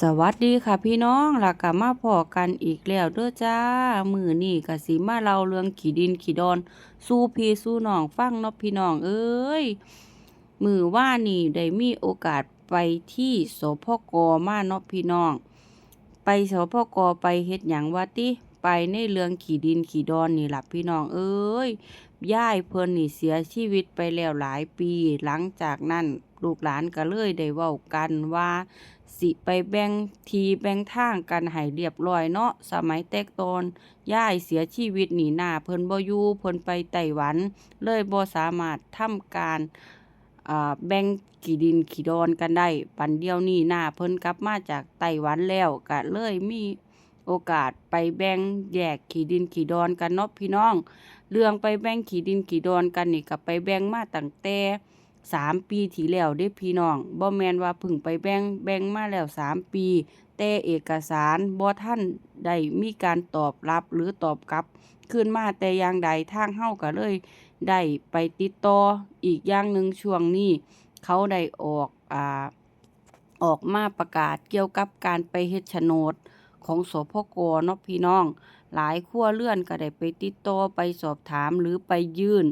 สวัสดีค่ะพี่น้องแล้วก็มาพอกันอีกแล้วเด้อจ้า มือนี้ก็สิมาเล่าเรื่องขี้ดินขี้ดอน สู่พี่สู่น้องฟังเนาะพี่น้องเอ้ย มือว่านนี้ได้มีโอกาสไปที่สพกมาเนาะพี่น้อง ไปสพกไปเฮ็ดหยังว่าติ ไปในเรื่องขี้ดินขี้ดอนนี่หล่ะพี่น้องเอ้ยย่ายเพิ่นนี่เสียชีวิตไปแล้วหลายปี หลังจากนั้นลูกหลานก็เลยได้เว้ากันว่า สิไปแบ่งทีแบ่งทางกันให้เรียบร้อยเนาะสมัยแตก่อนย่ายเสียชีวิตหนีหน้าเพิ่นบ่อยู่เพิ่นไปไต้หวัน เลยบ่สามารถทำการแบ่งขี้ดินขี้ดอนกันได้ ปันเดียวนี้หน้าเพิ่นกลับมาจากไต้หวันแล้วก็เลยมีโอกาสไปแบ่งแยกขี้ดินขี้ดอนกันเนาะพี่น้อง เรื่องไปแบ่งขี้ดินขี้ดอนกันนี่ก็ไปแบ่งมาตั้งแต่ สามปีที่แล้วเด้พี่น้องบ่แมนว่าพิ่งไปแบ่งแบ่งมาแล้วสามปี แต่เอกสารบ่ทันได้มีการตอบรับหรือตอบกลับคืนมาแต่อย่างใดทางเฮาก็เลยได้ไปติดต่ออีกอย่างหนึ่งช่วงนี้ เขาได้ออกอ่าออกมาประกาศเกี่ยวกับการไปเฮ็ดโฉนดของสพกเนาะพี่น้อง หลายครัวเรือนก็ได้ไปติดต่อไปสอบถามหรือไปยื่น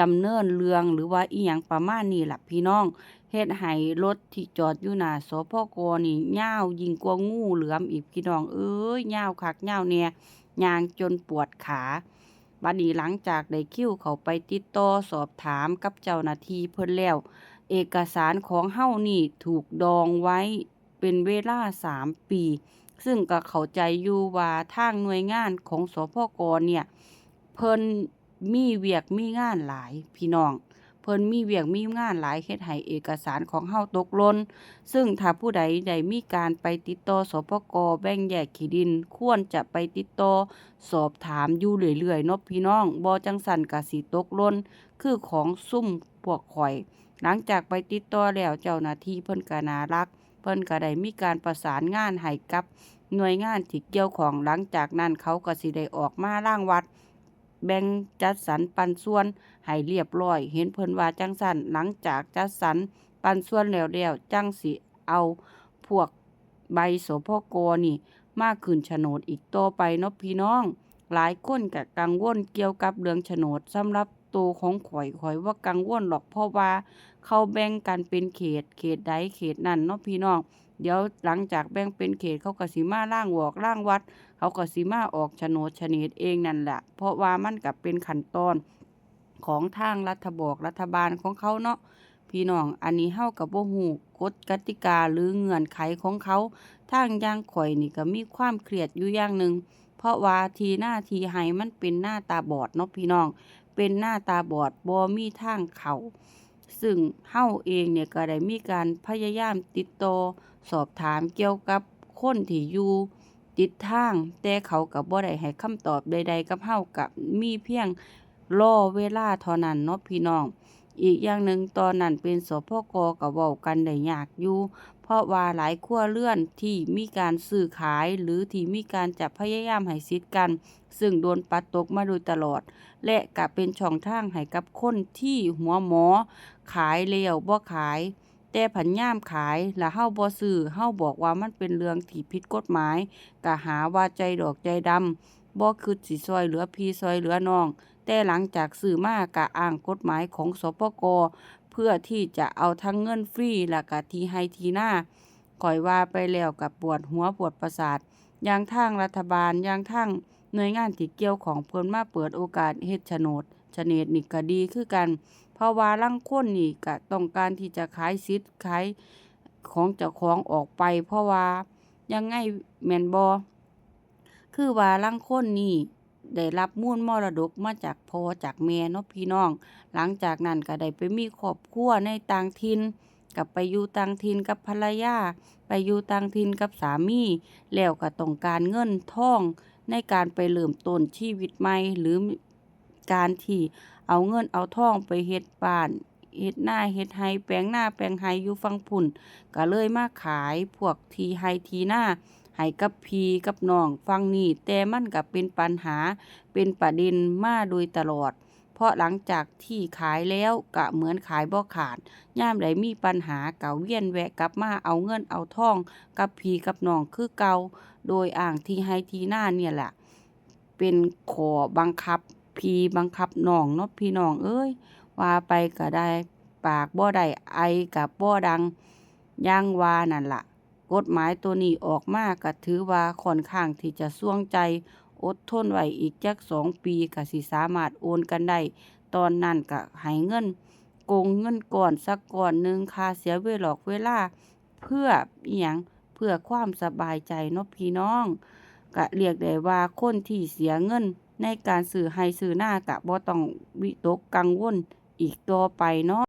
ดำเนินเรื่องหรือว่าอิหยังประมาณนี้ล่ะพี่น้องเฮ็ดให้รถที่จอดอยู่หน้าสพกนี่ยาวยิ่งกว่างูเหลือมอีกพี่น้องเอ้ยยาวคักยาวแน่ย่างจนปวดขาบัดนี้หลังจากได้คิวเขาไปติดต่อสอบถามกับเจ้าหน้าที่เพิ่นแล้ว เอกสารของเฮานี่ถูกดองไว้เป็นเวลาสามปี ซึ่งก็เข้าใจอยู่ว่าทางหน่วยงานของสพกเนี่ย เพิ่น มีเวียกมีงานหลายพี่น้อง เพิ่นมีเวียกมีงานหลายเฮ็ดให้เอกสารของเฮาตกหล่นซึ่งถ้าผู้ใดได้มีการไปติดต่อสปกแบ่งแยกที่ดิน ควรจะไปติดต่อสอบถามอยู่เรื่อยๆเนาะพี่น้องบ่จังซั่นก็สิตกหล่นคือของซุ่มพวกข่อย หลังจากไปติดต่อแล้วเจ้าหน้าที่เพิ่นก็น่ารัก เพิ่นก็ได้มีการประสานงานให้กับหน่วยงานที่เกี่ยวของหลังจากนั้นเขาก็สิได้ออกมาร่างวัด แบ่งจัดสรรปันส่วนให้เรียบร้อย เห็นเพิ่นว่าจังซั่นหลังจากจัดสรรปันส่วนแล้วแล้วจังสิเอาพวกใบโสพกนี่ มากขึ้นโฉนดอีกต่อไปเนาะพี่น้อง หลายคนก็กังวลเกี่ยวกับเรื่องโฉนดสำหรับตัวของข่อยข่อยว่ากังวลหรอกเพราะว่า เขาแบ่งกันเป็นเขตเขตใดเขตนั่นเนาะพี่น้อง เดี๋ยวหลังจากแบ่งเป็นเขตเขาก็สิมาร่างวอกร่างวัด เขาก็สิมาออกโฉนดโฉนดเองนั่นแหละเพราะว่ามันก็เป็นขั้นตอนของทางรัฐบอกรัฐบาลของเขาเนาะพี่น้องอันนี้เฮากับบ่ฮู้กฎกติกาหรือเงื่อนไขของเขาทางย่างข่อยนี่ก็มีความเครียดอยู่อย่างหนึ่งเพราะว่าทีหน้าทีให้มันเป็นหน้าตาบอดเนาะพี่น้อง เป็นหน้าตาบอดบ่มีทางเขา ซึ่งเฮาเองเนี่ยก็ได้มีการพยายามติดต่อสอบถามเกี่ยวกับคนที่อยู่ติดทาง แต่เขาก็บ่ได้ให้คำตอบใดๆกับเฮากับมีเพียงรอเวลาเท่านั้นเนาะพี่น้อง อีกอย่างหนึ่งตอนนั้นเป็นสพกก็เว้ากันได้ยากอยู่ เพราะว่าหลายครัวเรือนที่มีการซื้อขายหรือที่มีการจะพยายามให้สิทธิ์กัน ซึ่งโดนปัดตกมาโดยตลอด และก็เป็นช่องทางให้กับคนที่หัวหมอ ขายแล้วบ่ขาย แต่ผันย่ามขายแล้วเฮาบ่ซื้อเฮาบอกว่ามันเป็นเรื่องที่ผิดกฎหมายก็หาว่าใจดอกใจดำบ่คิดสิช่วยเหลือพี่ช่วยเหลือน้อง แต่หลังจากซื้อมาก็อ้างกฎหมายของสปกเพื่อที่จะเอาทั้งเงินฟรีแล้วก็ที่ให้ทีหน้าข่อยว่าไปแล้วก็ปวดหัวปวดประสาทอย่างทางรัฐบาลอย่างทางหน่วยงานที่เกี่ยวของเพิ่นมาเปิดโอกาสเฮ็ดโฉนดโฉนดนี่ก็ดีคือกัน เพราะว่าลางคนนี่ก็ต้องการที่จะขายสิทธิ์ขายของเจ้าของออกไป เพราะว่ายังไงแม่นบ่คือว่าลางคนนี่ ได้รับมูลมรดกมาจากพ่อจากแม่เนาะพี่น้อง หลังจากนั้นก็ได้ไปมีครอบครัวในต่างถิ่นกับไปอยู่ต่างถิ่นกับภรรยาไปอยู่ต่างถิ่นกับสามี แล้วก็ต้องการเงินทองในการไปเริ่มต้นชีวิตใหม่หรือการที่เอาเงินเอาทองไปเฮ็ดบ้านเฮ็ดหน้าเฮ็ดไร่แปลงนาแปลงไร่อยู่ฝั่งพุ่น ก็เลยมาขายพวกทีไร่ที่นา ให้กับพีกับน้องฝั่งนี้แต่มันก็เป็นปัญหาเป็นประเด็นมาโดยตลอด เพราะหลังจากที่ขายแล้วก็เหมือนขายบ่ขาดย่ามใดมีปัญหาก็เวียนแวะกลับมาเอาเงินเอาทอง กับพีกับน้องคือเก่าโดยอ้างที่ไร่ที่นาเนี่ยแหละเป็นขอบังคับพีบังคับน้องเนาะพี่น้องเอ้ยว่าไปก็ได้ปากบ่ได้ไอก็บ่ดังย่างวานั่นล่ะ กฎหมายตัวนี้ออกมาก็ถือว่าค่อนข้างที่จะส่วงใจอดทนไว้อีกจักสองปีก็สิสามารถโอนกันได้ ตอนนั้นก็ให้เงินโกงเงินก่อนสักก้อนหนึ่งค่าเสียเวลอกเวลา เพื่ออิหยังเพื่อความสบายใจเนาะพี่น้องก็เรียกได้ว่าคนที่เสียเงินในการซื้อไร่ซื้อนาก็บ่ต้องวิตกกังวลอีกต่อไปเนาะ